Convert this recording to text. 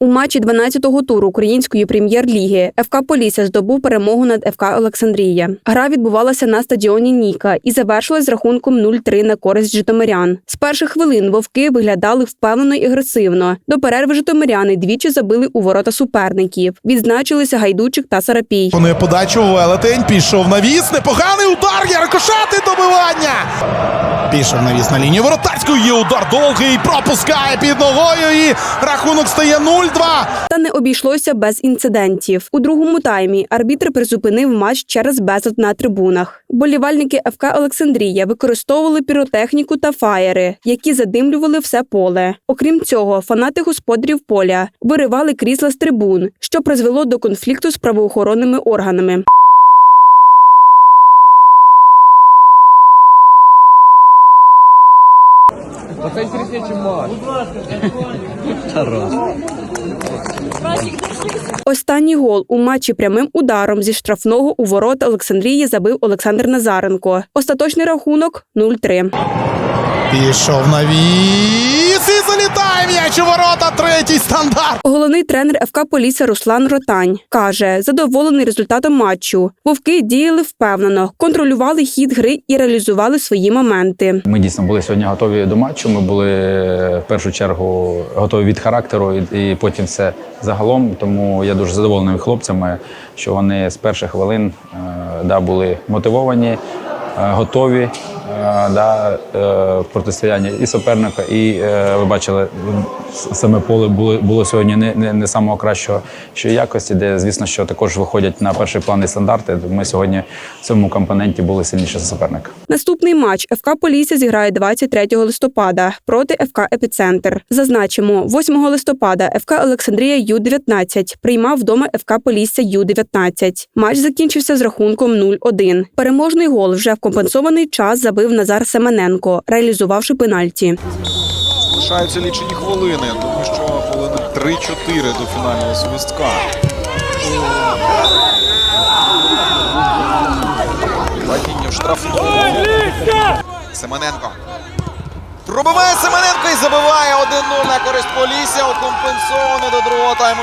У матчі 12-го туру української прем'єр-ліги ФК Полісся здобув перемогу над ФК Олександрія. Гра відбувалася на стадіоні Ніка і завершилась з рахунком 0-3 на користь житомирян. З перших хвилин вовки виглядали впевнено і агресивно. До перерви житомиряни двічі забили у ворота суперників. Відзначилися Гайдучик та Сарапій. Пропонує подачу велетень. Пішов навіс. Непоганий удар. Є рикошати добивання. Пішов навіс на лінію воротарської. Є удар довгий. Пропускає під ногою. І рахунок стає 0-2. Та не обійшлося без інцидентів. У другому таймі арбітр призупинив матч через безлад на трибунах. Болівальники ФК Олександрія використовували піротехніку та фаєри, які задимлювали все поле. Окрім цього, фанати господарів поля виривали крісла з трибун, що призвело до конфлікту з правоохоронними органами. Це інтересніше, ніж матч. Останній гол у матчі прямим ударом зі штрафного у ворота Олександрії забив Олександр Назаренко. Остаточний рахунок 0-3. Пішов навіс. І залітає м'яч у ворота. Третій стандарт. Головний тренер ФК Полісся Руслан Ротань каже, задоволений результатом матчу. Вовки діяли впевнено, контролювали хід гри і реалізували свої моменти. Ми дійсно були сьогодні готові до матчу. Ми були е, в першу чергу готові від характеру і, і потім все загалом. Тому я дуже задоволений хлопцями, що вони з перших хвилин е, да, були мотивовані, е, готові да, е, протистояння і суперника. І е, ви бачили, саме поле було, було сьогодні не, не, не самого кращого що якості, де звісно, що також виходять на перший план і стандарти. Ми сьогодні в цьому компоненті були сильніші за суперника. Наступний матч ФК Полісся зіграє 23 листопада проти ФК Епіцентр. Зазначимо, 8 листопада ФК Олександрія Ю-19 приймав вдома ФК Полісся Ю-19. Матч закінчився з рахунком 0-1. Переможний гол вже в компенсований час забив Назар Семененко, реалізувавши пенальті. Лишаються лічені хвилини, тому що хвилини 3-4 до фінального свистка. Падіння в штрафному. Семененко. Пробиває Семененко і забиває 1-0 на користь Полісся. Компенсовано до другого тайму.